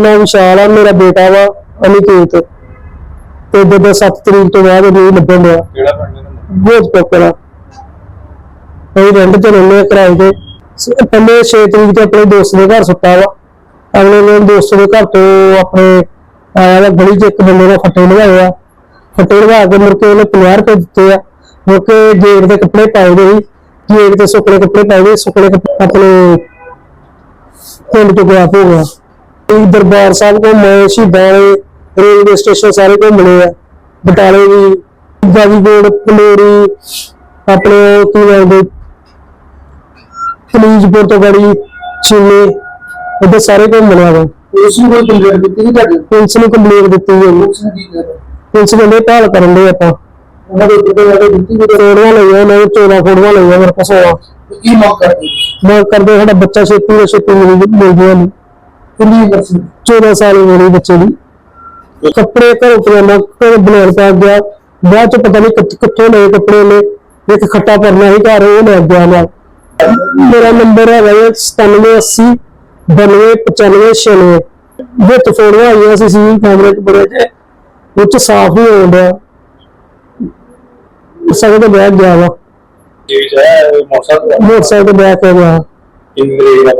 ਨਾਮ ਵਿਸ਼ਾਲ ਆ ਮੇਰਾ ਬੇਟਾ ਵਾ ਅਨਿਕੇਤ। ਤੇ ਜਦੋਂ 7 ਤਰੀਕ ਤੋਂ ਬਾਅਦ ਨਹੀਂ ਲੱਭਣ ਡਿਆ। ਕਿਹੜਾ ਪਿੰਡ ਦਾ ਬਹੁਤ ਪੋਕਰਾ ਅਸੀਂ ਰੈਂਟ ਤੇ ਰਹਿੰਦੇ ਆ ਕਿਰਾਏ ਤੇ। ਸ- ਪਹਿਲੇ 6 ਤਰੀਕ ਤੇ ਆਪਣੇ ਦੋਸਤ ਦੇ ਘਰ ਸੁੱਤਾ ਵਾ। ਅਗਲੇ ਦਿਨ ਦੋਸਤ ਦੇ ਘਰ ਤੋਂ ਆਪਣੇ ਆਇਆ ਵਾ ਗਲੀ 'ਚ ਇੱਕ ਬੰਦੇ ਨੇ ਫੱਟੇ ਲਗਾਏ ਆ। ਫੱਟੇ ਲਗਾ ਕੇ ਮੁੜ ਕੇ ਉਹਨੇ 50 ਰੁਪਏ ਦਿੱਤੇ ਆ। ਮੁੜ ਕੇ ਗੇਟ ਦੇ ਕੱਪੜੇ ਪਾਏ ਦੇ ਸੀ। ਗੇਟ ਤੇ ਸੁੱਕਣੇ ਕੱਪੜੇ ਪਾਏ ਦੇ ਸੁੱਕਣੇ ਕੱਪੜੇ ਆਪਣੇ ਪਿੰਡ ਤੋਂ ਗਿਆ ਹੋ ਗਿਆ ਇਹ ਦਰਬਾਰ ਸਾਹਿਬ ਕੋ ਮੈਂ ਸ਼ਹੀਦਾਂ ਰੇਲਵੇ ਸਟੇਸ਼ਨ ਸਾਰੇ ਘੁੰਮਣੇ ਆ। ਬਟਾਲੇ ਵੀ ਗਾਜੀਪੁਰ ਪਲੋਰੀ ਆਪਣੇ ਕੀ ਕਹਿੰਦੇ ਫਲੀਜਪੁਰ ਤੋਂ ਬੜੀ ਚੀਨੇ ਉਹਦੇ ਸਾਰੇ ਘੁੰਮਣੇ ਆ ਪੁਲਿਸ ਨੂੰ ਕੋਈ ਕੰਪਲੇਂਟ ਦਿੱਤੀ ਕਿ ਤੁਹਾਡੇ? ਪੁਲਿਸ ਨੂੰ ਕੰਪਲੇਂਟ ਦਿੱਤੀ ਹੋਈ ਪੁਲਿਸ ਨੇ ਕੀ ਪੁਲਿਸ ਕਹਿੰਦੇ ਭਾਲ ਕਰਨ ਦੇ ਆਪਾਂ। ਉਹਨਾਂ ਦੇ ਉੱਤੇ ਜਿਹੜੇ ਦਿੱਤੀ ਕਿ ਫੋਟੋਆਂ ਲਈਆਂ ਨੇ 14 ਫੋਟੋਆਂ ਲਈਆਂ ਮੇਰੇ ਕੋਲ 16 ਕੀ ਮੰਗ ਕਰਦੇ? ਮੈਂ ਕਰਦੇ ਸਾਡਾ ਬੱਚਾ ਛੇਤੀ ਤੋਂ ਛੇਤੀ ਮਿਲ ਮਿਲ ਗਿਆ ਨਹੀਂ ਕਿੰਨੀ ਉਮਰ ਸੀ 14 ਸਾਲ ਦੀ ਮੇਰੀ ਬੱਚੇ ਦੀ। ਕੱਪੜੇ ਘਰੋਂ ਪਜਾਮਾ ਘਰੋਂ ਬਣਾਉਣ ਪਾ ਗਿਆ। ਬਾਅਦ ਚ ਪਤਾ ਨਹੀਂ ਕਿੱਥ- ਲਏ ਕੱਪੜੇ ਨੇ ਇੱਕ ਖੱਟਾ ਪਰਨਾ ਹੀ ਘਰ ਉਹ ਲੈ ਗਿਆ ਨਾਲ ਮੇਰਾ ਨੰਬਰ ਹੈਗਾ ਹੈ 9780 9295 ਵਿੱਚ ਫੋਟੋਆਂ ਆਈਆਂ ਸੀ ਸੀ ਕੈਮਰੇ 'ਚ ਬੜੇ ਚ ਉਹ 'ਚ ਸਾਫ਼ ਹੀ ਹੋਣ ਡਿਆ। ਸਗੋਂ ਤੇ ਗਿਆ ਵਾ। ਜੀ ਹੈ ਮੋਟਰਸਾਈਕਲ ਮੋਟਰਸਾਈਕਲ ਤੇ ਬੈਠ ਕੇ ਗਿਆ। ਦਾ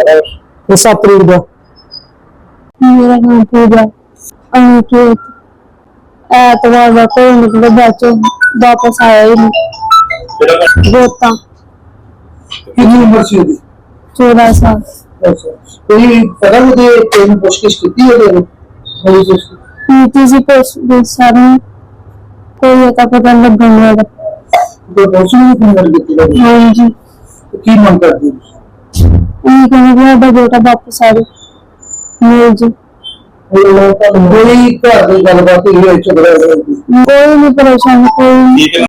ਇਹ 7 ਤਰੀਕ ਦਾ। ਮੇਰਾ ਨਾਮ ਪੂਜਾ ਅੰਕਿਤ ਐਤਵਾਰ ਦਾ ਕੋਈ ਨਿਕਲੇ ਬਾਅਦ ਵਾਪਸ ਆਇਆ ਹੀ ਨਹੀਂ। ਕਿਹੜਾ ਪਿੰਡ? ਗੋਤਾ ਕਿੰਨੀ ਉਮਰ ਸੀ ਉਹਦੀ? 14 ਸਾਲ। ਅੱਛਾ। ਕੋਈ ਪਤਾ ਉਹਦੇ ਕੋਈ ਪੁੱਛਗਿੱਛ ਕੀਤੀ ਉਹਦੇ ਨੂੰ? ਪੁਲਿਸ ਨੇ? ਨੀਤੀ ਸੀ ਪੁਲਿਸ ਦੇ ਸਾਹਮਣੇ ਕੋਈ ਅਤਾ ਪਤਾ ਨਹੀਂ ਲੱਗਣ ਵਾਲਾ। ਕੋਈ ਪੁਲਿਸ ਨੂੰ ਕੰਪਲੇਂਟ ਕੀਤੀ ਉਹਦੀ? ਹਾਂਜੀ। ਕੀ ਮੰਗ ਕਰਦੇ ਹੋ? ਇਹ ਕਹਿੰਦੇ ਸਾਡਾ ਬੇਟਾ ਵਾਪਸ ਆ ਮਿਲ ਜੀ ਕੋਈ ਘਰ ਦੀ ਗੱਲਬਾਤ ਹੋਈ ਹੈ ਝਗੜਾ ਹੋਇਆ ਕੋਈ ਨਹੀਂ ਪਰੇਸ਼ਾਨ ਕੋਈ ਠੀਕ ਹੈ।